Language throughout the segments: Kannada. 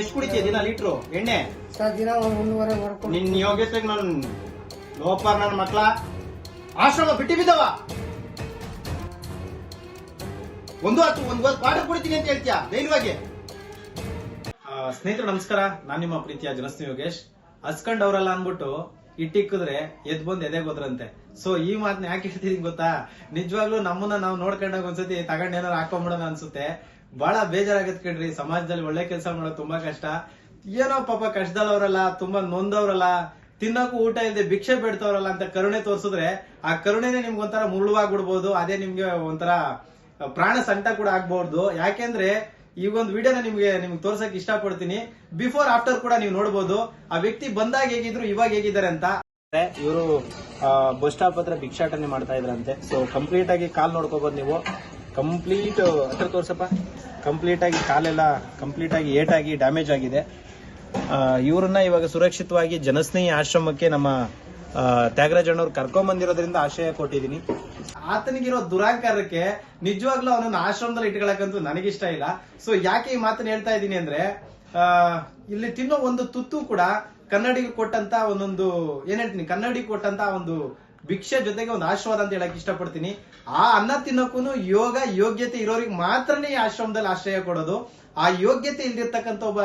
ಎಷ್ಟು ಕುಡಿತೀಯ ದಿನ ಲೀಟ್ರು? ಎಣ್ಣೆ? ಸರ್ ದಿನ ಒಂದ್ ಒಂದೂವರೆ ಮಾಡ್ಕೊಂಡು ನಿನ್ ಯೋಗ್ಯತೆಗೆ ನಾನು ಲೋಪರ್ ನನ್ನ ಮಕ್ಕಳ ಆಶ್ರಮ ಬಿಟ್ಟಿ ಬಿದ್ದವ. ಒಂದು ಹತ್ತು ಒಂದು ಒಂದು ಪಾಠ ಕುಡಿತೀನಿ ಅಂತ ಹೇಳ್ತೀಯ? ಧೈರ್ಯವಾಗಿ. ಸ್ನೇಹಿತರು ನಮಸ್ಕಾರ. ನಾನು ನಿಮ್ಮ ಪ್ರೀತಿಯ ಜನಸ್ನಿ ಯೋಗೇಶ್. ಹಸ್ಕೊಂಡವ್ರಲ್ಲ ಅನ್ಬಿಟ್ಟು ಇಟ್ಟಿಕ್ಕಿದ್ರೆ ಎದ್ ಬಂದ್ ಎದೆ ಹೋದ್ರಂತೆ ಸೊ ಈ ಮಾತನ್ನ ಯಾಕೆ ಹೇಳ್ತಿದೀನಿ ಗೊತ್ತಾ? ನಿಜವಾಗ್ಲೂ ನಮ್ಮನ್ನ ನಾವು ನೋಡ್ಕೊಂಡಾಗ ಒಂದ್ಸತಿ ತಗೊಂಡೇನಾರು ಹಾಕೊಂಡ್ಬಿಡೋಣ ಅನ್ಸುತ್ತೆ. ಬಹಳ ಬೇಜಾರಾಗತ್ ಕಣ್ರಿ. ಸಮಾಜದಲ್ಲಿ ಒಳ್ಳೆ ಕೆಲಸ ಮಾಡೋದು ತುಂಬಾ ಕಷ್ಟ. ಏನೋ ಪಾಪ ಕಷ್ಟದಲ್ಲವ್ರಲ್ಲ ತುಂಬಾ ನೊಂದವ್ರಲ್ಲ ತಿನ್ನೋಕು ಊಟ ಇಲ್ಲದೆ ಭಿಕ್ಷೆ ಬೇಡ್ತವ್ರಲ್ಲ ಅಂತ ಕರುಣೆ ತೋರಿಸಿದ್ರೆ ಆ ಕರುಣೆನೆ ನಿಮ್ಗೆ ಒಂಥರ ಮುಳ್ಳುವಾಗ್ಬಿಡ್ಬೋದು, ಅದೇ ನಿಮ್ಗೆ ಒಂಥರ ಪ್ರಾಣ ಸಂಕಟ ಕೂಡ ಆಗ್ಬಹುದು. ಯಾಕೆಂದ್ರೆ ಈ ಒಂದು ವಿಡಿಯೋನ ನಿಮ್ಗೆ ನಿಮ್ಗೆ ತೋರ್ಸಕ್ ಇಷ್ಟಪಡ್ತೀನಿ. ಬಿಫೋರ್, ಆಫ್ಟರ್ ಕೂಡ ನೀವು ನೋಡ್ಬೋದು. ಆ ವ್ಯಕ್ತಿ ಬಂದಾಗ ಹೇಗಿದ್ರು ಇವಾಗ ಹೇಗಿದ್ದಾರೆ ಅಂತ. ಇವರು ಬಸ್ ಸ್ಟಾಪ್ ಹತ್ರ ಭಿಕ್ಷಾಟನೆ ಮಾಡ್ತಾ ಇದ್ರಂತೆ. ಸೊ ಕಂಪ್ಲೀಟ್ ಆಗಿ ಕಾಲ್ ನೋಡ್ಕೋಬಹುದು ನೀವು. ಕಂಪ್ಲೀಟ್ ಹತ್ರ ತೋರ್ಸಪ್ಪ. ಕಂಪ್ಲೀಟ್ ಆಗಿ ಕಾಲೆಲ್ಲ ಕಂಪ್ಲೀಟ್ ಆಗಿ ಏಟಾಗಿ ಡ್ಯಾಮೇಜ್ ಆಗಿದೆ. ಇವರನ್ನ ಇವಾಗ ಸುರಕ್ಷಿತವಾಗಿ ಜನಸ್ನೇಹಿ ಆಶ್ರಮಕ್ಕೆ ನಮ್ಮ ತ್ಯಾಗರಾಜ್ ಅಣ್ಣವ್ರು ಕರ್ಕೊಂಡ್ ಆಶಯ ಕೊಟ್ಟಿದ್ದೀನಿ. ಆತನಿಗಿರೋ ದುರಾಂಕಾರಕ್ಕೆ ನಿಜವಾಗ್ಲೂ ಅವನನ್ನ ಆಶ್ರಮದಲ್ಲಿ ಇಟ್ಕೊಳಕಂತೂ ನನಗಿಷ್ಟ ಇಲ್ಲ. ಸೊ ಯಾಕೆ ಈ ಮಾತನ್ನ ಹೇಳ್ತಾ ಇದ್ದೀನಿ ಅಂದ್ರೆ ಇಲ್ಲಿ ತಿನ್ನೋ ಒಂದು ತುತ್ತು ಕೂಡ ಕನ್ನಡಿಗೆ ಕೊಟ್ಟಂತ ಒಂದೊಂದು, ಏನ್ ಹೇಳ್ತೀನಿ ಕನ್ನಡಿಗೆ ಕೊಟ್ಟಂತ ಒಂದು ಭಿಕ್ಷೆ ಜೊತೆಗೆ ಒಂದು ಆಶೀರ್ವಾದ ಅಂತ ಹೇಳಕ್ ಇಷ್ಟಪಡ್ತೀನಿ. ಆ ಅನ್ನ ತಿನ್ನೋಕ್ಕೂ ಯೋಗ ಯೋಗ್ಯತೆ ಇರೋರಿಗೆ ಮಾತ್ರನೇ ಈ ಆಶ್ರಮದಲ್ಲಿ ಆಶ್ರಯ ಕೊಡೋದು. ಆ ಯೋಗ್ಯತೆ ಇಲ್ದಿರ್ತಕ್ಕಂಥ ಒಬ್ಬ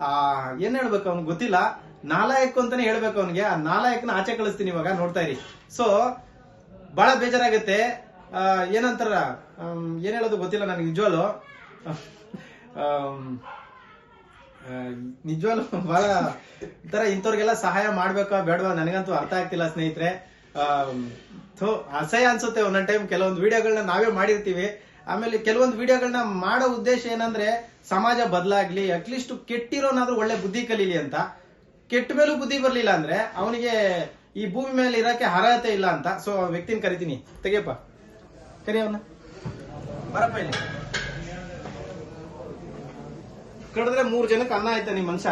ಆ ಏನ್ ಹೇಳ್ಬೇಕು ಅವ್ನಿಗೆ ಗೊತ್ತಿಲ್ಲ. ನಾಲಾಯಕ್ ಅಂತಾನೆ ಹೇಳ್ಬೇಕು ಅವನಿಗೆ. ಆ ನಾಲಾಯಕನ ಆಚೆ ಕಳಿಸ್ತೀನಿ ಇವಾಗ ನೋಡ್ತಾ ಇರಿ. ಸೊ ಬಹಳ ಬೇಜಾರಾಗುತ್ತೆ. ಆ, ಏನಂತಾರ ಏನ್ ಹೇಳೋದು ಗೊತ್ತಿಲ್ಲ ನನಗೆ ನಿಜವಾಲು ನಿಜವಾಲು ಬಹಳ ಈ ತರ ಇಂಥವ್ರಿಗೆಲ್ಲ ಸಹಾಯ ಮಾಡ್ಬೇಕಾ ಬೇಡವಾ? ನನಗಂತೂ ಅರ್ಥ ಆಗ್ತಿಲ್ಲ ಸ್ನೇಹಿತರೆ. ಅಸಹ್ಯ ಅನ್ಸುತ್ತೆ ಒಂದೊಂದ್ ಟೈಮ್ ಕೆಲವೊಂದು ವಿಡಿಯೋಗಳನ್ನ ನಾವೇ ಮಾಡಿರ್ತೀವಿ. ಆಮೇಲೆ ಕೆಲವೊಂದು ವಿಡಿಯೋಗಳನ್ನ ಮಾಡೋ ಉದ್ದೇಶ ಏನಂದ್ರೆ ಸಮಾಜ ಬದಲಾಗ್ಲಿ ಅಟ್ಲೀಸ್ಟ್ ಕೆಟ್ಟಿರೋನಾದ್ರೂ ಒಳ್ಳೆ ಬುದ್ಧಿ ಕಲೀಲಿ ಅಂತ. ಕೆಟ್ಟ ಮೇಲೂ ಬುದ್ಧಿ ಬರ್ಲಿಲ್ಲ ಅಂದ್ರೆ ಅವನಿಗೆ ಈ ಭೂಮಿ ಮೇಲೆ ಇರಕ್ಕೆ ಅರ್ಹತೆ ಇಲ್ಲ ಅಂತ. ಸೊ ವ್ಯಕ್ತಿನ ಕರಿತೀನಿ. ತೆಗಿಯಪ್ಪ. ಕರಿ ಅವನ. ಬರಪ್ಪ ಇಲ್ಲಿ. ಕಡಿದ್ರೆ ಮೂರ್ ಜನಕ್ಕೆ ಅನ್ನ ಆಯ್ತಾ ನಿಮ್ ಮನುಷ್ಯ?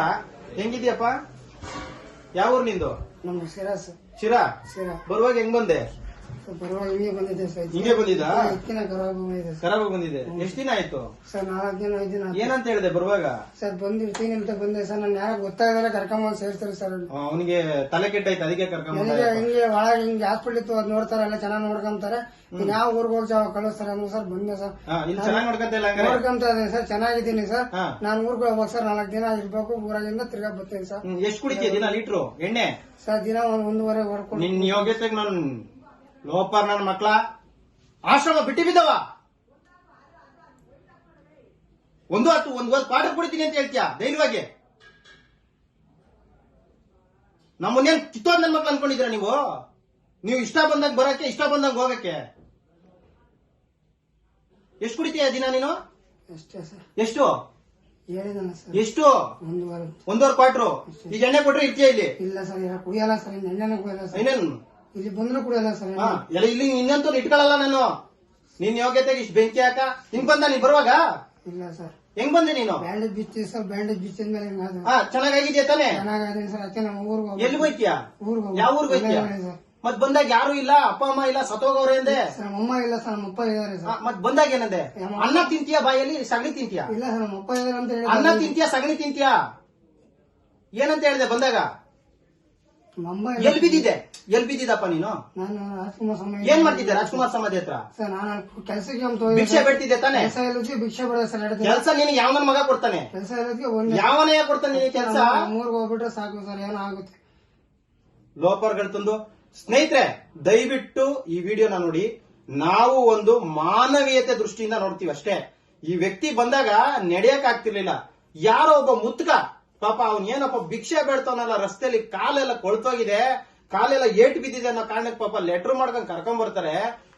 ಹೆಂಗಿದ್ಯಪ್ಪ? ಯಾವ ಊರ್ ನಿಂದು ನಮ್ಮ ಶಿರಾ ಸರ್. ಶಿರಾ? ಬರುವಾಗ ಹೆಂಗ್ ಬಂದೆ? ಸರ್ ಬರುವಾಗ ಹಿಂಗೆ ಬಂದಿದೆ ಸರ್. ಹಿಂಗೆ ಬಂದಿದ್ದಾ? ಇಕ್ಕಿನ ಖರಾಬ್ ಬಂದಿದೆ ಸರ್. ಖರಾಬ್ ಬಂದಿದೆ. ಎಷ್ಟ್ ದಿನ ಆಯ್ತು? ಸರ್ ನಾಲ್ಕು ದಿನ ಐದು ದಿನ ಆಯ್ತು. ಏನಂತ ಹೇಳಿದೆ ಬರುವಾಗ? ಸರ್ ಬಂದಿರ್ತೀನಿ ಅಂತ ಬಂದೆ ಸರ್. ನಾನು ಯಾರು ಗೊತ್ತಾಗಲ್ಲ ಕರ್ಕೊಂಬಂದು ಸೇರ್ತಾರೆ ಸರ್. ಅಲ್ಲಿ. ಅವನಿಗೆ ತಲೆ ಕೆಟ್ಟಾಯ್ತು ಅದಕ್ಕೆ ಕರ್ಕೊಂಡ್ ಬಂದ ಹಿಂಗೆ ಒಳಗೆ ಹಿಂಗೆ ಹಾಸ್ಪಿಟ್ಲ್ ಇತ್ತು ಅದ್ ನೋಡ್ತಾರೆ ಎಲ್ಲ ಚೆನ್ನಾಗಿ ನೋಡ್ಕೊಂತಾರೆ. ಇನ್ ಯಾವ ಊರ್ಗ್ ಹೋಗಿ ಜಾವ ಕಳಿಸ್ತಾರೆ ಅಂದ್ರೆ ಸರ್ ಬಂದೆ ಸರ್. ಇಲ್ಲಿ ಚೆನ್ನಾಗಿ ನೋಡ್ಕೊಂತ ಇಲ್ಲ ಹಂಗಾರೆ? ನೋಡ್ಕೊಂತ ಇದೀನಿ ಸರ್ ಚೆನ್ನಾಗಿದ್ದೀನಿ ಸರ್. ಹಾ. ನಾನು ಊರ್ಗ್ ಹೋಗ್ಬೇಕು ಸರ್ ನಾಲ್ಕು ದಿನ ಇರ್ಬೇಕು ಊರಾಗಿಂದ ತಿರ್ಗಾ ಬರ್ತೀನಿ ಸರ್. ಹ್ಮ್, ಎಷ್ಟ್ ಕುಡಿತೀಯ ದಿನ? ಲೀಟ್ರು? ಎಣ್ಣೆ? ಸರ್ ದಿನ ಒಂದ್ ಒಂದೂವರೆ ಹೊಡ್ಕೊಂಡು ನಿನ್ ಯೋಗ್ಯತೆಗೆ ನಾನು ಲೋಪರ್ ನನ್ನ ಮಕ್ಕಳ ಆಶ್ರಮ ಬಿಟ್ಟು ಬಿದ್ದವ. ಒಂದು ಹತ್ತು ಒಂದು ಒಂದು ಪಾಠ ಕುಡಿತೀನಿ ಅಂತ ಹೇಳ್ತೀಯ? ಧೈರ್ಯವಾಗಿ ನಮ್ಮನ್ನೇನು ಕಿತ್ತೋದ್ ನನ್ ಮಕ್ಳು ಅನ್ಕೊಂಡಿದ್ರ ನೀವು? ನೀವು ಇಷ್ಟ ಬಂದಾಗ ಬರಕ್ಕೆ ಇಷ್ಟ ಬಂದಾಗ ಹೋಗಕ್ಕೆ. ಎಷ್ಟು ಕುಡಿತೀಯ ದಿನ ನೀನು? ಎಷ್ಟು ಎಷ್ಟು? ಒಂದೂವರೆ. ಕ್ವಾರ್ಟ್ರು ಈಗ ಎಣ್ಣೆ ಕೊಟ್ರೆ ಇರ್ತೀಯ ಇಲ್ಲಿ? ಇಲ್ಲ ಸರ್ ಕುಯ್ಯಲ್ಲ ಕುಡಿಯಲ್ಲ ಸರ್ ಎಣ್ಣೆ ಕುಡಿಯಲ್ಲ ಇಲ್ಲಿ ಬಂದ್ರು ಕುಡಿಯಲ್ಲ ಸರ್. ಹಾ, ಎಲ್ಲ ಇಲ್ಲಿ ಇನ್ನಂತೂ ಇಟ್ಕೊಳ್ಳಲ್ಲ ನಾನು. ನಿನ್ ಯೋಗ್ಯತೆಗೆ ಇಷ್ಟು ಬೆಂಕಿ ಹಾಕ. ಹಿಂಗ್ ಬಂದ ನೀನ್ ಬರುವಾಗ? ಇಲ್ಲ ಸರ್. ಹೆಂಗ್ ಬಂದೆ ನೀನು? ಬ್ಯಾಂಡೇಜ್ ಬಿಚ್ಚಿ ಸರ್ ಬ್ಯಾಂಡೇಜ್ ಬಿಚ್ಚಿದ ಮೇಲೆ ಹಾ ತಾನೆ? ಚೆನ್ನಾಗಿದೆ ಸರ್ ಅದಕ್ಕೆ ನಮ್ಮ ಊರ್ಗ್ ಎಲ್ಲಿ ಹೋಯ್ತಿಯಾ ಹೋಯ್ತೀಯ? ಊರ್ಗ್ ಯಾವ ಊರ್ಗ್ ಸರ್. ಮತ್ ಬಂದಾಗ ಯಾರು ಇಲ್ಲ? ಅಪ್ಪ ಅಮ್ಮ ಇಲ್ಲ? ಸತ್ತೋಗವ್ರೆ ಅಂದೆ? ಸರ್ ನಮ್ಮಮ್ಮ ಇಲ್ಲ ಸರ್ ನಮ್ಮಪ್ಪ ಇದಾರೆ ಸರ್. ಮತ್ ಬಂದಾಗ ಏನಂದೆ? ಅಣ್ಣ ಅನ್ನ ತಿಂತೀಯ ಬಾಯಲ್ಲಿ ಸಗಣಿ ತಿಂತೀಯ? ಇಲ್ಲ ಸರ್ ನಮ್ಮಪ್ಪ ಇದಾರೆ ಅಂತ ಹೇಳಿ ಅನ್ನ ತಿಂತೀಯ ಸಗಣಿ ತಿಂತೀಯ? ಏನಂತ ಹೇಳಿದೆ ಬಂದಾಗ? ನಮ್ಮಮ್ಮ ಎಲ್ಲಿ ಬಿದ್ದಿದೆ ಎಲ್ ಬಿದ್ದಿದಪ್ಪ ನೀನು? ನಾನು ರಾಜ್ಕುಮಾರ್ ಸಮಯ ಏನ್ ಮಾಡ್ತಿದ್ದೆ ರಾಜ್ಕುಮಾರ್ ಸಮಾಧಿ ಹತ್ರ? ಸರ್ ನಾನು ಕೆಲಸಕ್ಕೆ ಅಂತ ಭಿಕ್ಷೆ ಬಿಡ್ತಿದ್ದೆ ತಾನೆ? ಕೆಲಸ ಇಲ್ಲದಕ್ಕೆ ಭಿಕ್ಷೆ ಬಿಡ ಸರ್ ಎರಡು ಕೆಲ್ಸ ನಿನಗೆ ಯಾವನ ಮಗ ಕೊಡ್ತಾನೆ? ಕೆಲಸ ಇಲ್ಲದಕ್ಕೆ ಒಂದ್ ಯಾವನೇ ಕೊಡ್ತಾನೆ ನಿನಗೆ ಕೆಲ್ಸ? ಮೂರ್ಗ್ ಹೋಗ್ಬಿಟ್ರೆ ಸಾಕು ಸರ್ ಏನೋ ಆಗುತ್ತೆ. ಲೋಪರ್ಗಳು ತಂದು. ಸ್ನೇಹಿತರೆ ದಯವಿಟ್ಟು ಈ ವಿಡಿಯೋನ ನೋಡಿ. ನಾವು ಒಂದು ಮಾನವೀಯತೆ ದೃಷ್ಟಿಯಿಂದ ನೋಡ್ತೀವಿ ಅಷ್ಟೇ. ಈ ವ್ಯಕ್ತಿ ಬಂದಾಗ ನಡೆಯಕ್ ಆಗ್ತಿರ್ಲಿಲ್ಲ ಯಾರೋ ಒಬ್ಬ ಮುತ್ಕ ಪಾಪ ಅವನ್ ಏನಪ್ಪ ಭಿಕ್ಷೆ ಬೇಡ್ತಾವನಲ್ಲ ರಸ್ತೆಯಲ್ಲಿ ಕಾಲೆಲ್ಲ ಕೊಳ್ತೋಗಿದೆ. ಕಾಲೆಲ್ಲ ಏಟ್ ಬಿದ್ದಿದೆ ಅನ್ನೋ ಕಾರಣಕ್ಕೆ ಪಾಪ ಲೆಟರ್ ಮಾಡ್ಕೊಂಡು ಕರ್ಕೊಂಡ್ ಬರ್ತಾರೆ.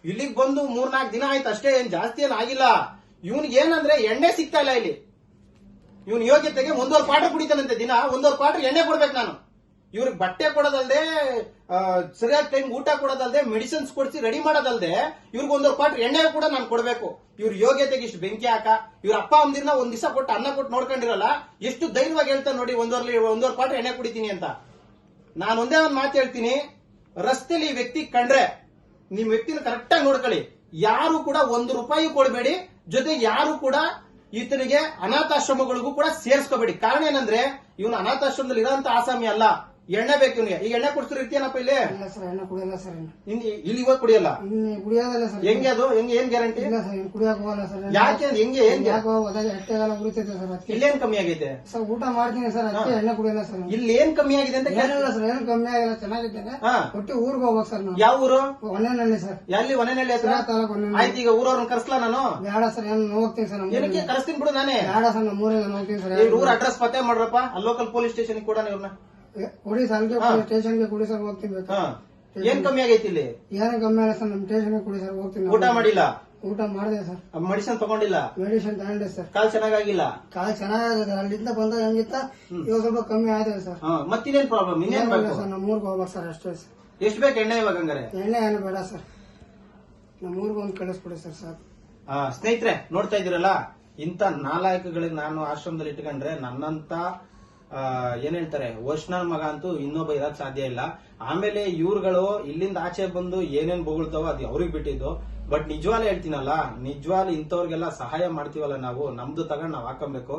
ಇಲ್ಲಿಗೆ ಬಂದು ಮೂರ್ನಾಲ್ಕು ದಿನ ಆಯ್ತು, ಅಷ್ಟೇ ಏನ್ ಜಾಸ್ತಿ ಏನ್ ಆಗಿಲ್ಲ. ಇವ್ನಿಗೆ ಏನಂದ್ರೆ ಎಣ್ಣೆ ಸಿಗ್ತಾ ಇಲ್ಲ ಇಲ್ಲಿ. ಇವನ್ ಯೋಗ್ಯತೆಗೆ ಒಂದೂವರೆ ಕ್ವಾರ್ಟರ್ ಕುಡಿತಾನಂತೆ ದಿನ, ಒಂದೂವರೆ ಕ್ವಾರ್ಟರ್ ಎಣ್ಣೆ ಕೊಡ್ಬೇಕು ನಾನು. ಇವ್ರಿಗೆ ಬಟ್ಟೆ ಕೊಡೋದಲ್ದೆ ಸರಿಯಾದ ಟೈಮ್ ಊಟ ಕೊಡೋದಲ್ದೆ ಮೆಡಿಸಿನ್ಸ್ ಕೊಡಿಸಿ ರೆಡಿ ಮಾಡೋದಲ್ದೆ, ಇವ್ರಿಗೆ ಒಂದೂವರೆ ಕ್ವಾರ್ಟರ್ ಎಣ್ಣೆ ಕೂಡ ನಾನು ಕೊಡಬೇಕು. ಇವ್ರ ಯೋಗ್ಯತೆಗೆ ಇಷ್ಟು ಬೆಂಕಿ ಹಾಕ, ಇವ್ರ ಅಪ್ಪ ಅಮ್ಮದಿರ್ನ ಒಂದ್ ದಿವಸ ಕೊಟ್ಟು ಅನ್ನ ಕೊಟ್ಟು ನೋಡ್ಕೊಂಡಿರಲ್ಲ, ಎಷ್ಟು ಧೈರ್ಯವಾಗಿ ಹೇಳ್ತಾನೆ ನೋಡಿ, ಒಂದೂವರೆ ಒಂದೂವರೆ ಕ್ವಾರ್ಟರ್ ಎಣ್ಣೆ ಕುಡಿತೀನಿ ಅಂತ. ನಾನು ಒಂದೇ ಒಂದು ಮಾತು ಹೇಳ್ತೀನಿ. ರಸ್ತೆಲಿ ವ್ಯಕ್ತಿ ಕಂಡ್ರೆ ನಿಮ್ ವ್ಯಕ್ತಿನ ಕರೆಕ್ಟ್ ಆಗಿ ನೋಡ್ಕೊಳ್ಳಿ. ಯಾರು ಕೂಡ ಒಂದು ರೂಪಾಯಿ ಕೊಡಬೇಡಿ. ಜೊತೆ ಯಾರು ಕೂಡ ಈತನಿಗೆ ಅನಾಥಾಶ್ರಮಗಳಿಗೂ ಕೂಡ ಸೇರಿಸ್ಕೋಬೇಡಿ. ಕಾರಣ ಏನಂದ್ರೆ, ಇವನು ಅನಾಥಾಶ್ರಮದಲ್ಲಿ ಇರೋಂತ ಆಸಾಮಿ ಅಲ್ಲ. ಎಣ್ಣೆ ಬೇಕು ಇವನಿಗೆ ಈಗ ಎಣ್ಣೆ ಕುಡಿಸ್ತಾರೆ ಇರ್ತೀಯನಪ್ಪ ಇಲ್ಲಿ? ಇಲ್ಲ ಸರ್ ಎಣ್ಣೆ ಕುಡಿಯಲ್ಲ ಸರ್ ಇನ್ನು. ಇನ್- ಇಲ್ಲಿ ಇವಾಗ ಕುಡಿಯಲ್ಲ? ಇನ್ನು ಕುಡಿಯೋದಲ್ಲ ಸರ್. ಹೆಂಗೆ ಅದು? ಹೆಂಗೆ ಏನ್ ಗ್ಯಾರಂಟಿ? ಇಲ್ಲ ಸರ್ ಇನ್ನು ಕುಡಿಯಕ್ ಹೋಗಲ್ಲ ಸರ್. ಯಾಕೆ ಹೆಂಗೆ ಏನ್ ಯಾಕೋ ಹೋದಾಗ ಹೊಟ್ಟೆಗೆಲ್ಲ ಉರಿತೈತೆ ಸರ್ ಅದಕ್ಕೆ. ಇಲ್ಲೇನ್ ಕಮ್ಮಿ ಆಗೈತೆ? ಸರ್ ಊಟ ಮಾಡ್ತೀನಿ ಸರ್ ಅದಕ್ಕೆ ಎಣ್ಣೆ ಕುಡಿಯಲ್ಲ ಸರ್ ಇಲ್ಲಿ ಏನ್ ಕಮ್ಮಿ ಆಗಿದೆ ಅಂತ ಕೇಳ ಏನಿಲ್ಲ ಸರ್ ಏನು ಕಮ್ಮಿ ಆಗಿಲ್ಲ ಚೆನ್ನಾಗಿದ್ದೇನೆ. ಹಾ. ಒಟ್ಟು ಊರಿಗೆ ಹೋಗ್ಬೇಕು ಸರ್ ನಾನು. ಯಾವ ಊರು? ಒನ್ನೆನಲ್ಲಿ ಸರ್. ಎಲ್ಲಿ? ಒನೆನಲ್ಲಿ ಹೆಸರು ಸಿರಾ ತಾಲೂಕು ಒನ್ನೆನಲ್ಲಿ ಆಯ್ತು ಈಗ ಊರವ್ರನ್ನ ಕರ್ಸ್ಲಾ ನಾನು? ಬೇಡ ಸರ್ ಏನು ಹೋಗ್ತೀನಿ ಸರ್ ನಮ್ಮ ಏನಕ್ಕೆ? ಕರೆಸ್ತೀನಿ ಬಿಡು ನಾನೇ. ಬೇಡ ಸರ್ ನಮ್ಮ ಊರಿಗೆ ನಾನು ಹೋಗ್ತೀನಿ ಸರ್ ಊರ್ ಅಡ್ರೆಸ್ ಪತ್ತೆ ಮಾಡ್ರಪ್ಪ. ಲೋಕಲ್ ಪೊಲೀಸ್ ಸ್ಟೇಷನ್ ಕೂಡ ಇವ್ರನ್ನ. ಕೊಡಿ ಸರ್ ಹಂಗೆ ಸ್ಟೇಷನ್ಗೆ ಕೊಡಿ ಸರ್ ಹೋಗ್ತೀನಿ ಬೇಕಾ? ಏನ್ ಕಮ್ಮಿ ಆಗೈತಿ ಇಲ್ಲಿ? ಏನು ಕಮ್ಮಿ ಆಗ ಸರ್ ನಮ್ಮ ಸ್ಟೇಷನ್ಗೆ ಕೊಡಿ ಸರ್ ಹೋಗ್ತೀನಿ ಊಟ ಮಾಡಿಲ್ಲ? ಊಟ ಮಾಡಿದೆ ಸರ್. ಮೆಡಿಸಿನ್ ತಗೊಂಡಿಲ್ಲ? ಮೆಡಿಸಿನ್ ತಗೊಂಡೆ ಸರ್. ಕಾಲ್ ಚೆನ್ನಾಗಾಗಿಲ್ಲ? ಕಾಲು ಚೆನ್ನಾಗಿದೆ ಅಲ್ಲಿಂದ ಬಂದಾಗ ಹೆಂಗಿತ್ತ ಇವಾಗ ಸ್ವಲ್ಪ ಕಮ್ಮಿ ಆಗಿದೆ ಸರ್. ಹಾ ಮತ್ತಿನ್ನೇನ್ ಪ್ರಾಬ್ಲಮ್ ಇನ್ನೇನ್ ಬೇಕು? ಸರ್ ನಮ್ಮ ಊರಿಗೆ ಹೋಗ್ಬೇಕು ಸರ್ ಅಷ್ಟೇ ಸರ್. ಎಷ್ಟ್ ಬೇಕು ಎಣ್ಣೆ ಇವಾಗ ಹಂಗಾರೆ? ಎಣ್ಣೆ ಏನು ಬೇಡ ಸರ್. ನಮ್ಮ ಊರಿಗೆ ಒಂದು ಕಳಿಸ್ಬಿಡಿ ಸರ್ ಸಾಕು. ಆ, ಸ್ನೇಹಿತರೆ ನೋಡ್ತಾ ಇದ್ದೀರಲ್ಲ? ಇಂಥ ನಾಲಾಯಕಗಳಿಗೆ ನಾನು ಆಶ್ರಮದಲ್ಲಿ ಇಟ್ಕೊಂಡ್ರೆ ನನ್ನಂತ ಏನ್ ಹೇಳ್ತಾರೆ ವರ್ಷನ ಮಗ ಅಂತೂ ಇನ್ನೊಬ್ಬ ಇರಕ್ ಸಾಧ್ಯ ಇಲ್ಲ. ಆಮೇಲೆ ಇವ್ರುಗಳು ಇಲ್ಲಿಂದ ಆಚೆ ಬಂದು ಏನೇನ್ ಬೊಗಳ್ತಾವೋ ಅದು ಅವ್ರಿಗೆ ಬಿಟ್ಟಿದ್ದು. ಬಟ್ ನಿಜವಾಗ್ಲೂ ಹೇಳ್ತೀನಲ್ಲ ನಿಜವಾಗ್ಲೂ ಇಂಥವ್ರಿಗೆಲ್ಲ ಸಹಾಯ ಮಾಡ್ತೀವಲ್ಲ ನಾವು, ನಮ್ದು ತಗೊಂಡ್ ನಾವ್ ಹಾಕೊಬೇಕು.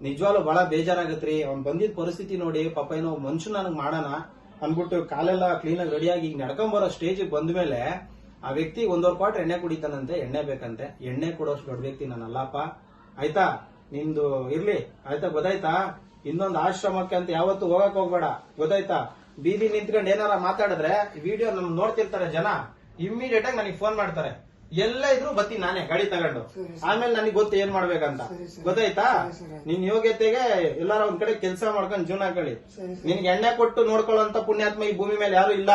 ನಿಜವಾಗ್ಲೂ ಬಹಳ ಬೇಜಾರಾಗತ್ರಿ, ಅವ್ನ್ ಬಂದಿದ್ ಪರಿಸ್ಥಿತಿ ನೋಡಿ, ಪಾಪ ಏನೋ ಮನುಷ್ಯ ನನಗ್ ಮಾಡೋಣ ಅಂದ್ಬಿಟ್ಟು ಕಾಲೆಲ್ಲ ಕ್ಲೀನ್ ಆಗಿ ರೆಡಿಯಾಗಿ ಈಗ ನಡ್ಕೊಂಬರೋ ಸ್ಟೇಜ್ ಬಂದ್ಮೇಲೆ ಆ ವ್ಯಕ್ತಿ ಒಂದೂವರೆ ಪಾಟ್ ಎಣ್ಣೆ ಕುಡಿತಾನಂತೆ, ಎಣ್ಣೆ ಬೇಕಂತೆ. ಎಣ್ಣೆ ಕೊಡೋಷ್ಟು ದೊಡ್ಡ ವ್ಯಕ್ತಿ ನಾನಲ್ಲಪ್ಪ ಆಯ್ತಾ? ನಿಮ್ದು ಇರ್ಲಿ. ಆಯ್ತಾ, ಗೊತ್ತಾಯ್ತಾ? ಇನ್ನೊಂದು ಆಶ್ರಮಕ್ಕೆ ಅಂತ ಯಾವತ್ತು ಹೋಗಕ್ ಹೋಗ್ಬೇಡ. ಗೊತ್ತಾಯ್ತಾ? ಬೀದಿ ನಿಂತ್ಕೊಂಡು ಏನಾರ ಮಾತಾಡಿದ್ರೆ ವಿಡಿಯೋ ನಮ್ ನೋಡ್ತಿರ್ತಾರೆ ಜನ. ಇಮ್ಮಿಡಿಯೇಟ್ ಆಗಿ ನನಗೆ ಫೋನ್ ಮಾಡ್ತಾರೆ. ಎಲ್ಲ ಇದ್ರು ಬತ್ತಿ ನಾನೇ ಗಾಡಿ ತಗೊಂಡು. ಆಮೇಲೆ ನನಗೆ ಗೊತ್ತು ಏನ್ ಮಾಡ್ಬೇಕಂತ. ಗೊತ್ತಾಯ್ತಾ. ನಿನ್ ಯೋಗ್ಯತೆಗೆ ಎಲ್ಲಾರ ಒಂದ್ ಕಡೆ ಕೆಲಸ ಮಾಡ್ಕೊಂಡು ಜೀವನ ಕಳಿ. ನಿನ್ಗೆ ಎಣ್ಣೆ ಕೊಟ್ಟು ನೋಡ್ಕೊಳ್ಳೋಂತ ಪುಣ್ಯಾತ್ಮ ಈ ಭೂಮಿ ಮೇಲೆ ಯಾರು ಇಲ್ಲ.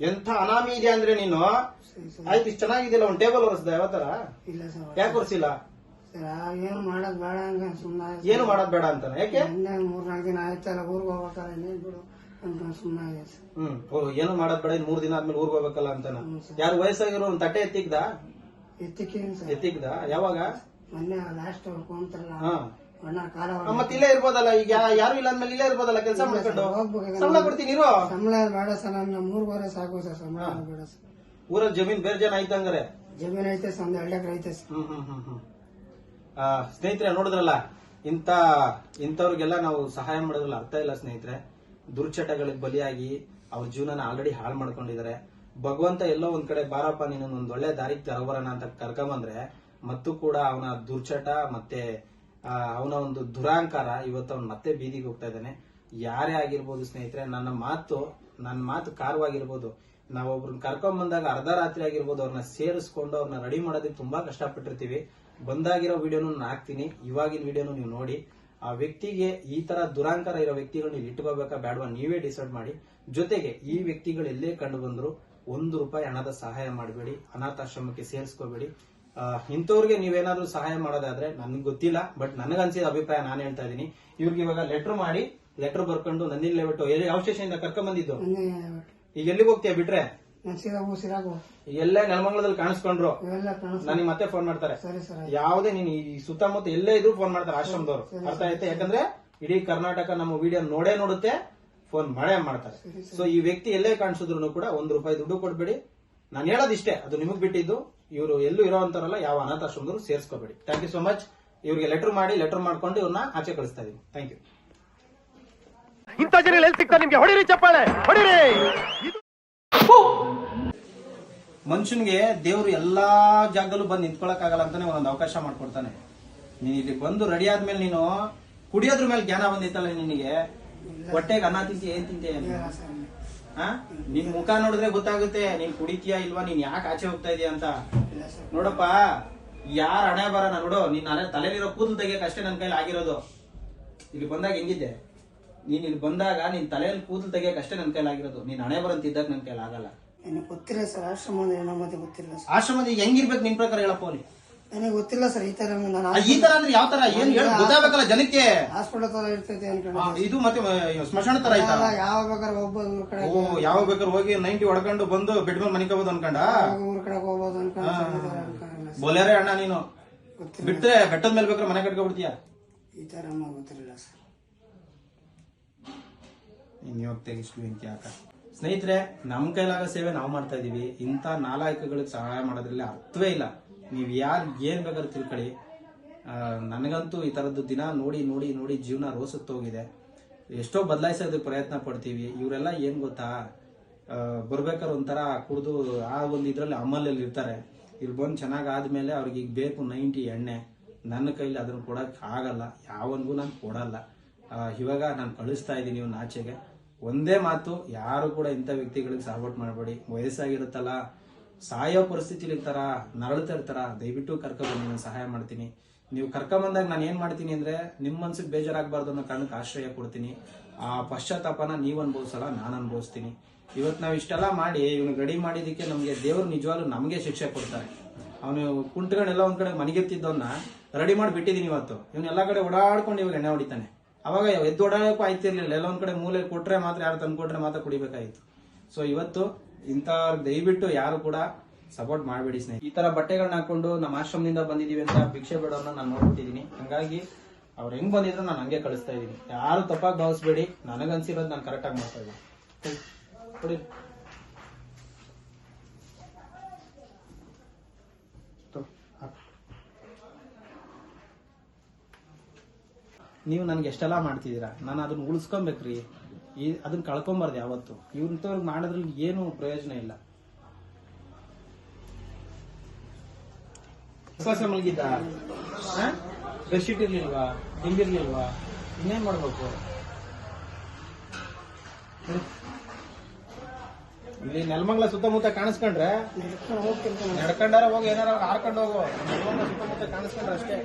ಎಂತ ಅನಾಮಿ ಇದೆ ಅಂದ್ರೆ ನೀನು? ಆಯ್ತು ಇಷ್ಟು ಚೆನ್ನಾಗಿದೆಯಲ್ಲ ಒಂದ್ ಟೇಬಲ್ ಒರೆಸ್ದ ಯಾವತ್ತರ? ಯಾಕೆ ಒರೆಸಿಲ್ಲ? ಏನು ಮಾಡೋದು ಬೇಡ ಹಂಗ ಸುಮ್ಮನೆ ಏನು ಮಾಡೋದ್ ಬೇಡ ಅಂತಾನೆ? ಯಾಕೆ? ಮೂರ್ ನಾಲ್ಕು ದಿನ ಆಯ್ತಲ್ಲ ಊರಿಗೆ ಹೋಗ್ಬೇಕಲ್ಲ ಇನ್ನೇನು ಬಿಡು ಅಂತ ಸುಮ್ಮನೆ ಸರ್. ಹ್ಮ್ ಓ ಏನು ಮಾಡೋದ್ ಬೇಡ ಇನ್ ಮೂರ್ ದಿನ ಆದ್ಮೇಲೆ ಊರ್ಗ್ ಹೋಗ್ಬೇಕಲ್ಲ ಅಂತಾನ. Hmm sir. ಯಾರು ವಯಸ್ಸಾಗಿರೋ ಒಂದ್ ತಟ್ಟೆ ಎತ್ತಿಕ್ದ? ಎತ್ತಿಕ್ಕೇನು ಸರ್. ಎತ್ತಿಕ್ದ? ಯಾವಾಗ? ಮೊನ್ನೆ ಲಾಸ್ಟ್ ಹೋಗ್ತಾರಲ್ಲ ಹಾ. ಅಣ್ಣ ಕಾಲ ಆ, ಮತ್ತ್ ಇಲ್ಲೇ ಇರ್ಬೋದಲ್ಲ ಈಗ ಯಾ- ಯಾರು ಇಲ್ಲ ಅಂದ್ಮೇಲೆ ಇಲ್ಲೇ ಇರ್ಬೋದಲ್ಲ ಕೆಲಸ ಮಾಡ್ಕೊಂಡು. ಸಂಬಳ ಕೊಡ್ತೀನಿ ಇರೋ. ಸಂಬಳ ಬೇಡ ಸರ್ ನಮ್ಮ ಮೂರುವರೆ ಸಾಕು ಸರ್ ಸಂಬಳ ಬೇಡ ಸರ್. ಊರಲ್ಲಿ ಜಮೀನ್ ಬೇರೆ ಜನ ಐತಂಗಾರೆ ಜಮೀನ್ ಐತೆ ಸರ್ ಒಂದು ಎರಡು ಐತೆ ಸರ್. ಹ್ಮ್ ಹ್ಮ್ ಹ್ಮ್ ಹ್ಮ್. ಸ್ನೇಹಿತರೆ, ನೋಡಿದ್ರಲ್ಲ ಇಂತ ಇಂಥವ್ರಿಗೆಲ್ಲ ನಾವು ಸಹಾಯ ಮಾಡೋದ್ರಲ್ಲಿ ಅರ್ಥ ಇಲ್ಲ ಸ್ನೇಹಿತರೆ. ದುರ್ಚಟಗಳಿಗೆ ಬಲಿಯಾಗಿ ಅವ್ರ ಜೀವನನ ಆಲ್ರೆಡಿ ಹಾಳು ಮಾಡ್ಕೊಂಡಿದ್ದಾರೆ. ಭಗವಂತ ಎಲ್ಲೋ ಒಂದ್ ಕಡೆ, ಬಾರಪ್ಪ, ನೀನು ಒಂದ್ ಒಳ್ಳೆ ದಾರಿಗೆ ತರಬರೋಣ ಅಂತ ಕರ್ಕೊಂಬಂದ್ರೆ, ಮತ್ತು ಕೂಡ ಅವನ ದುರ್ಚಟ ಮತ್ತೆ ಅವನ ಒಂದು ದುರಾಂಕಾರ ಇವತ್ತು ಅವ್ನು ಮತ್ತೆ ಬೀದಿಗೆ ಹೋಗ್ತಾ ಇದ್ದಾನೆ. ಯಾರೇ ಆಗಿರ್ಬೋದು ಸ್ನೇಹಿತರೆ, ನನ್ನ ಮಾತು ನನ್ನ ಮಾತು ಕಾರವಾಗಿರ್ಬೋದು ನಾವೊಬ್ರನ್ನ ಕರ್ಕೊಂಡ್ ಬಂದಾಗ ಅರ್ಧ ರಾತ್ರಿ ಆಗಿರ್ಬೋದು ಅವ್ರನ್ನ ಸೇರಿಸ್ಕೊಂಡು ಅವ್ರನ್ನ ರೆಡಿ ಮಾಡೋದಕ್ಕೆ ತುಂಬಾ ಕಷ್ಟಪಟ್ಟಿರ್ತೀವಿ. ಬಂದಾಗಿರೋ ವಿಡಿಯೋನು ನಾನು ಹಾಕ್ತೀನಿ. ಇವಾಗಿನ ವಿಡಿಯೋನು ನೀವು ನೋಡಿ. ಆ ವ್ಯಕ್ತಿಗೆ ಈ ತರ ದುರಾಂಕರ ಇರೋ ವ್ಯಕ್ತಿಗಳು ನೀವು ಇಟ್ಕೋಬೇಕಾ ಬೇಡವಾ ನೀವೇ ಡಿಸೈಡ್ ಮಾಡಿ. ಜೊತೆಗೆ ಈ ವ್ಯಕ್ತಿಗಳು ಎಲ್ಲೇ ಕಂಡು ಬಂದ್ರು ಒಂದು ರೂಪಾಯಿ ಹಣದ ಸಹಾಯ ಮಾಡಬೇಡಿ ಅನಾಥಾಶ್ರಮಕ್ಕೆ ಸೇರಿಸ್ಕೋಬೇಡಿ. ಇಂಥವ್ರಿಗೆ ನೀವೇನಾದ್ರೂ ಸಹಾಯ ಮಾಡೋದಾದ್ರೆ ನನ್ಗೆ ಗೊತ್ತಿಲ್ಲ ಬಟ್ ನನಗನ್ಸಿದ ಅಭಿಪ್ರಾಯ ನಾನು ಹೇಳ್ತಾ ಇದ್ದೀನಿ. ಇವ್ರಿಗೆ ಇವಾಗ ಲೆಟರ್ ಮಾಡಿ ಲೆಟರ್ ಬರ್ಕೊಂಡು ನಂದಿನ ಬಿಟ್ಟು ಯಾವ ಸ್ಟೇಷನ್ ಇಂದ ಕರ್ಕೊಂಡ್ ಬಂದಿದ್ದು? ಈಗ ಎಲ್ಲಿಗೆ ಹೋಗ್ತೀಯ ಬಿಟ್ರೆ? ಎಲ್ಲೇ ನೆಲಮಂಗಲದಲ್ಲಿ ಕಾಣಿಸ್ಕೊಂಡ್ರು. ಇವೆಲ್ಲ ನನಗೆ ಮತ್ತೆ ಫೋನ್ ಮಾಡ್ತಾರೆ. ಸರಿ ಸರ್. ಆಯ್ತು. ಯಾವುದೇ ನೀನು ಈ ಸುತ್ತಮುತ್ತ ಎಲ್ಲೇ ಇದ್ರು ಫೋನ್ ಮಾಡ್ತಾರೆ ಆಶ್ರಮದವರು. ಅರ್ಥ ಆಯ್ತಾ? ಯಾಕಂದ್ರೆ ಇಡೀ ಕರ್ನಾಟಕ ನಮ್ಮ ವಿಡಿಯೋ ನೋಡೇ ನೋಡುತ್ತೆ ಫೋನ್ ಮಳೆ ಮಾಡ್ತಾರೆ. ಸೊ ಈ ವ್ಯಕ್ತಿ ಎಲ್ಲೇ ಕಾಣಿಸಿದ್ರು ಕೂಡ ಒಂದ್ ರೂಪಾಯಿ ದುಡ್ಡು ಕೊಡ್ಬೇಡಿ. ನಾನು ಹೇಳೋದಿಷ್ಟೇ ಅದು ನಿಮಗ್ ಬಿಟ್ಟಿದ್ದು. ಇವರು ಎಲ್ಲೂ ಇರೋವಂತಾರಲ್ಲ ಯಾವ ಅನಾಥಾಶ್ರಮದವರು ಸೇರಿಸ್ಕೋಬೇಡಿ. ಥ್ಯಾಂಕ್ ಯು ಸೋ ಮಚ್ ಇವ್ರಿಗೆ ಲೆಟರ್ ಮಾಡಿ ಲೆಟರ್ ಮಾಡ್ಕೊಂಡು ಇವ್ರನ್ನ ಆಚೆ ಕಳಿಸ್ತಾ ಇದೀನಿ. ಥ್ಯಾಂಕ್ ಯು ಇಂಥ ಜನ ಎಲ್ಲಿ ಸಿಗ್ತಾರೆ ನಿಮ್ಗೆ? ಹೊಡಿರಿ ಚಪ್ಪಾಳೆ ಹೊಡಿರಿ! ಮನುಷ್ಯನ್ಗೆ ದೇವರು ಎಲ್ಲಾ ಜಾಗದಲ್ಲೂ ಬಂದು ನಿಂತ್ಕೊಳಕ್ ಆಗಲ್ಲ ಅಂತಾನೆ ಒಂದೊಂದು ಅವಕಾಶ ಮಾಡ್ಕೊಡ್ತಾನೆ. ನೀನು ಇಲ್ಲಿ ಬಂದು ರೆಡಿ ಆದ್ಮೇಲೆ ನೀನು ಕುಡಿಯೋದ್ರ ಮೇಲೆ ಜ್ಞಾನ ಬಂದಿತ್ತಲ್ಲ ನಿನಗೆ? ಹೊಟ್ಟೆಗೆ ಅನ್ನ ತಿಂತಿ ಏನ್ ತಿಂತೀಯ ನಿನ್? ಮುಖ ನೋಡಿದ್ರೆ ಗೊತ್ತಾಗುತ್ತೆ, ನೀನ್ ಕುಡಿತೀಯಾ ಇಲ್ವಾ, ನೀನ್ ಯಾಕೆ ಆಚೆ ಹೋಗ್ತಾ ಇದೀಯ ಅಂತ. ನೋಡಪ್ಪ, ಯಾರ ಹಣೆ ಬರೋಣ ನೋಡು ನಿನ್ನ ಹಣೆ ತಲೆಲಿರೋ ಕೂದಲು ತೆಗಿಯಕ್ ಅಷ್ಟೇ ನನ್ನ ಕೈಲಿ ಆಗಿರೋದು. ಇಲ್ಲಿ ಬಂದಾಗ ಹೆಂಗಿದ್ದೆ ನೀನ್ ಇಲ್ಲಿ ಬಂದಾಗ ನಿನ್ ತಲೆಯಲ್ಲಿ ಕೂದಲು ತೆಗಿಯಕ್ ಅಷ್ಟೇ ನನ್ನ ಕೈಲಿ ಆಗಿರೋದು. ನೀನ್ ಹಣೆ ಬರಂತಿದ್ದಾಗ ನನ್ನ ಕೈಲಿ ಆಗಲ್ಲ. ನನಗೆ ಗೊತ್ತಿಲ್ಲ ಸರ್ ಆಶ್ರಮ ಅಂದ್ರೆ ಏನೋ ಮತ್ತೆ ಗೊತ್ತಿಲ್ಲ ಸರ್. ಆಶ್ರಮದ ಹೆಂಗಿರ್ಬೇಕು ನಿನ್ ಪ್ರಕಾರ ಹೇಳಪ್ಪ ಅವ್ನಿ ನನಗೆ ಗೊತ್ತಿಲ್ಲ ಸರ್ ಈ ತರ ನಾನು ಈ ತರ ಅಂದ್ರೆ ಯಾವ ತರ ಏನ್ ಹೇಳಿ ಗೊತ್ತಾಗಬೇಕಲ್ಲ ಜನಕ್ಕೆ. ಹಾಸ್ಪಿಟಲ್ ತರ ಇರ್ತೈತೆ ಆ, ಇದು ಮತ್ತೆ ಮ- ಸ್ಮಶಾನ ತರ ಐತಾ? ಯಾವ ಬೇಕಾದ್ರೆ ಹೋಗ್ಬೋದು ಊರ್ ಕಡೆ. ಓ ಯಾವ ಬೇಕಾದ್ರೆ ಹೋಗಿ ನೈಂಟಿ ಹೊಡ್ಕೊಂಡು ಬಂದು ಬೆಡ್ ಮೇಲೆ ಮನಿಕೋಬಹುದು ಅನ್ಕೊಂಡ? ಯಾವಾಗ ಊರ್ ಕಡೆ ಹೋಗ್ಬೋದು ಅನ್ಕೊಂಡು ಅನ್ಕೊಂಡಿಲ್ಲ ಸರ್. ಬೋಲೇರೆ ಅಣ್ಣ ನೀನು. ಗೊತ್ತಿಲ್ಲ. ಬಿಟ್ರೆ ಬೆಟ್ಟದ ಮೇಲೆ ಬೇಕಾದ್ರೆ ಮನೆ ಕಟ್ಕೊಬಿಡ್ತೀಯ? ಈ ತರ ಗೊತ್ತಿರಲಿಲ್ಲ ಸರ್. ನೀವು ತೆಗಿಸ್ಲು ಅಂತ ಯಾಕ? ಸ್ನೇಹಿತರೆ, ನಮ್ ಕೈಲಾಗ ಸೇವೆ ನಾವು ಮಾಡ್ತಾ ಇದೀವಿ. ಇಂಥ ನಾಲಾಯಕಗಳಿಗೆ ಸಹಾಯ ಮಾಡೋದ್ರಲ್ಲಿ ಅರ್ಥವೇ ಇಲ್ಲ. ನೀವು ಯಾರು, ಏನ್ ಬೇಕಾದ್ರೂ ತಿಳ್ಕೊಳ್ಳಿ. ನನಗಂತೂ ಈ ತರದ್ದು ದಿನ ನೋಡಿ ನೋಡಿ ನೋಡಿ ಜೀವನ ರೋಸುತ್ತೋಗಿದೆ ಎಷ್ಟೋ ಬದಲಾಯಿಸೋದಕ್ಕೆ ಪ್ರಯತ್ನ ಪಡ್ತೀವಿ. ಇವರೆಲ್ಲ ಏನ್ ಗೊತ್ತಾ? ಬರ್ಬೇಕಾದ್ರೆ ಒಂಥರ ಕುಡಿದು ಆ ಒಂದು ಇದರಲ್ಲಿ ಅಮಲಲ್ಲಿ ಇರ್ತಾರೆ. ಇಲ್ಲಿ ಬಂದು ಚೆನ್ನಾಗಿ ಆದ್ಮೇಲೆ ಅವ್ರಿಗೆ ಈಗ ಬೇಕು ನೈಂಟಿ ಎಣ್ಣೆ. ನನ್ನ ಕೈಲಿ ಅದನ್ನು ಕೊಡೋಕ್ಕಾಗಲ್ಲ ಯಾವನ್ಗೂ ನಾನು ಕೊಡಲ್ಲ. ಇವಾಗ ನಾನು ಕಳಿಸ್ತಾ ಇದ್ದೀನಿ ಇವ್ನ ಆಚೆಗೆ. ಒಂದೇ ಮಾತು, ಯಾರು ಕೂಡ ಇಂಥ ವ್ಯಕ್ತಿಗಳಿಗೆ ಸಪೋರ್ಟ್ ಮಾಡಬೇಡಿ. ವಯಸ್ಸಾಗಿರುತ್ತಲ್ಲ, ಸಾಯೋ ಪರಿಸ್ಥಿತಿಲಿ ಇರ್ತಾರ ನರಳ್ತಾ ಇರ್ತಾರ, ದಯವಿಟ್ಟು ಕರ್ಕೊಂಡ್ಬನ್ನಿ ನಾನು ಸಹಾಯ ಮಾಡ್ತೀನಿ. ನೀವು ಕರ್ಕೊಂಬಂದಾಗ ನಾನು ಏನ್ ಮಾಡ್ತೀನಿ ಅಂದ್ರೆ ನಿಮ್ಮ ಮನ್ಸಿಗೆ ಬೇಜಾರಾಗಬಾರ್ದು ಅನ್ನೋ ಕಾರಣಕ್ಕೆ ಆಶ್ರಯ ಕೊಡ್ತೀನಿ. ಆ ಪಶ್ಚಾತ್ತಾಪನ ನೀವು ಅನುಭವಿಸಲ್ಲ, ನಾನು ಅನುಭವಿಸ್ತೀನಿ. ಇವತ್ತು ನಾವು ಇಷ್ಟೆಲ್ಲ ಮಾಡಿ, ಇವನು ಗಡಿ ಮಾಡಿದ್ದಕ್ಕೆ ನಮಗೆ ದೇವ್ರು ನಿಜವಾಗ್ಲೂ ನಮಗೆ ಶಿಕ್ಷೆ ಕೊಡ್ತಾರೆ. ಅವನು ಕುಂಟ್ಗಳೆಲ್ಲ ಒಂದ್ ಕಡೆ ಮನೆಗೆತ್ತಿದ್ದವನ್ನ ರೆಡಿ ಮಾಡಿ ಬಿಟ್ಟಿದೀನಿ ಇವತ್ತು ಇವನ್ನೆಲ್ಲ ಕಡೆ ಓಡಾಡ್ಕೊಂಡು ಇವಾಗ ಎಣ್ಣೆ ಹೊಡಿತಾನೆ. ಅವಾಗ ಎದ್ದು ಓಡಾಡಕ್ಕೂ ಆಯ್ತಿರ್ಲಿಲ್ಲ ಎಲ್ಲ ಒಂದ್ ಕಡೆ ಮೂಲೆ ಕೊಟ್ರೆ ಮಾತ್ರ, ಯಾರು ತಂದು ಕೊಟ್ರೆ ಮಾತ್ರ ಕುಡಿಬೇಕಾಯ್ತು. ಸೊ ಇವತ್ತು ಇಂತ ದಯವಿಟ್ಟು ಯಾರು ಕೂಡ ಸಪೋರ್ಟ್ ಮಾಡಬೇಡಿ ಸ್ನೇಹಿತ ಈ ತರ ಬಟ್ಟೆಗಳನ್ನ ಹಾಕೊಂಡು ನಮ್ಮ ಆಶ್ರಮದಿಂದ ಬಂದಿದೀವಿ ಅಂತ ಭಿಕ್ಷೆ ಬೇಡೋನ್ನ ನಾನು ನೋಡ್ಬಿಟ್ಟಿದೀನಿ. ಹಂಗಾಗಿ ಅವ್ರು ಹೆಂಗ್ ಬಂದಿದ್ರು ನಾನು ಹಂಗೆ ಕಳಿಸ್ತಾ ಇದೀನಿ. ಯಾರು ತಪ್ಪಾಗಿ ಭಾವಿಸ್ಬೇಡಿ. ನನಗನ್ಸಿರೋದು ನಾನು ಕರೆಕ್ಟಾಗಿ ಮಾಡ್ತಾ ಇದ್ದೀನಿ ಕೊಡಿ ತಗೋ, ಹಾಕು. ನೀವು ನನ್ಗೆ ಎಷ್ಟೆಲ್ಲ ಮಾಡ್ತಿದ್ದೀರಾ? ನಾನು ಅದನ್ನ ಉಳಿಸ್ಕೊಬೇಕ್ರಿ. ಈ ಅದನ್ನ ಕಳ್ಕೊಂಬಾರ್ದು ಯಾವತ್ತು. ಇವಂತವ್ರಿಗೆ ಮಾಡೋದ್ರಲ್ಲಿ ಏನು ಪ್ರಯೋಜನ ಇಲ್ಲ. ಉಪವಾಸ ಮಲಗಿದ್ದ? ಬೆಡ್ಶೀಟ್ ಇರ್ಲಿಲ್ವಾ? ಹಿಂಗಿರ್ಲಿಲ್ವಾ? ಇನ್ನೇನ್ ಮಾಡ್ಬೇಕು. ಇಲ್ಲಿ ನೆಲಮಂಗ್ಲ ಸುತ್ತಮುತ್ತ ಕಾಣಿಸ್ಕೊಂಡ್ರೆ? ನಡ್ಕೊಂಡಾರ ಹೋಗಿ ಏನಾರ ಹಾರ್ಕೊಂಡು ಹೋಗು. ನೆಲಮಂಗ್ಲ ಸುತ್ತಮುತ್ತ ಕಾಣಿಸ್ಕೊಂಡ್ರೆ ಅಷ್ಟೇ.